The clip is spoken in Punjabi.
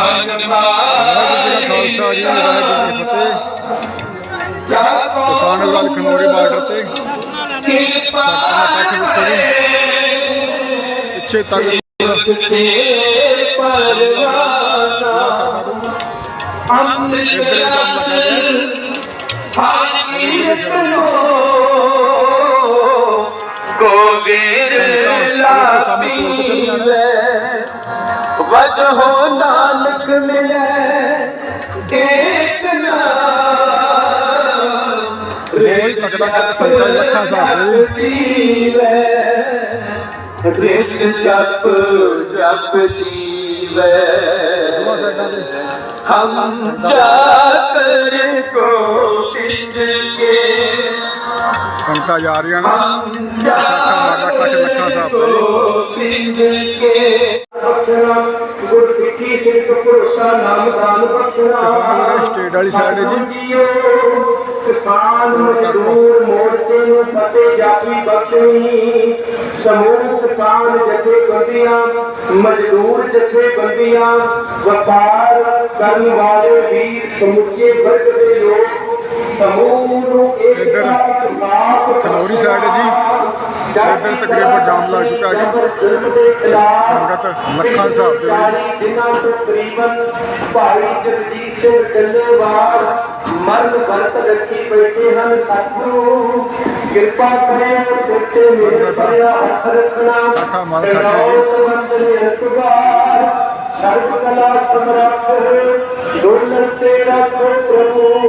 ਵਾਹਿਗੁਰੂ ਜੀ ਕਾ ਖਾਲਸਾ ਜੀ ਵਾਹਿਗੁਰੂ ਜੀ ਫਤਿਹ ਕਿਸਾਨ ਲਾਲ ਖਨੋਰੀ ਬਾਰਡਰ ਤੇ ਸਾਡਾ ਕੱਖ ਵੇਖੋ ਪਿੱਛੇ ਤੱਕ ਜਿਹੜਾ ਸਾਡਾ ਤੋਂ ਵਜਹੋ ਨਾਨਕ ਮਿਲੇ ਏਕ ਨਾਮ। ਰੇਤ ਤਕੜਾ ਕਰ ਸੰਤਾਂ ਲੱਖਾਂ ਸਾਹੂ ਰੇਤ ਜਪ ਜਪ ਜੀਵੇ। ਹਮ ਜਾਤਰ ਕੋ ਪਿੰਜ ਕੇ ਸੰਤਾ ਜਾ ਰਹੀਆਂ ਨੇ। ਲੱਖਾਂ ਲੱਖਾਂ ਸਾਹੂ ਪਿੰਜ ਕੇ ਕਿਸਾਨ ਸਟੇਟ ਵਾਲੀ side ਹੈ ਜੀ। ਕਿਸਾਨ ਮਜ਼ਦੂਰ ਮੋਰਚੇ ਨੂੰ ਫਤਿਹ ਜਾਪੀ ਬਖਸ਼ਣੀ ਸਮੂਹ ਕਿਸਾਨ ਜਥੇਬੰਦੀਆਂ ਮਜ਼ਦੂਰ ਜਥੇਬੰਦੀਆਂ ਵਪਾਰ ਕਰਨ ਵਾਲੇ ਵੀਰ ਸਮੁੱਚੇ ਵਰਗ ਦੇ ਲੋਕ ਸਮੂਹ ਨੂੰ ਖਿਲਾਫ ਖਨੌਰੀ side ਹੈ। ਇੱਧਰ ਤਕਰੀਬਨ ਜਾਮ ਲੱਗ ਚੁੱਕਾ ਜੀ। ਸੰਗਤ ਲੱਖਾਂ ਹਿਸਾਬ ਦੇ ਵਿੱਚ। ਦਿਨਾਂ ਤੋਂ ਤਕਰੀਬਨ ਭਾਈ ਜਗਜੀਤ ਸਿੰਘ ਡੱਲੇਵਾਲ ਮਰਨ ਵਰਤ ਰੱਖੀ ਬੈਠੇ ਹਨ ਸਤਿਗੁਰੂ ਕਿਰਪਾ ਕਰੇ ਤੇ ਮੇਰੇ ਪਰਿਆ ਹੱਥ ਰੱਖਣਾ ਅੱਖਾਂ ਮਨ ਨਿਰਤਵਾਰ ਸਰਬ ਕਲਾ ਸਮਰੱਥ ਪ੍ਰਭੂ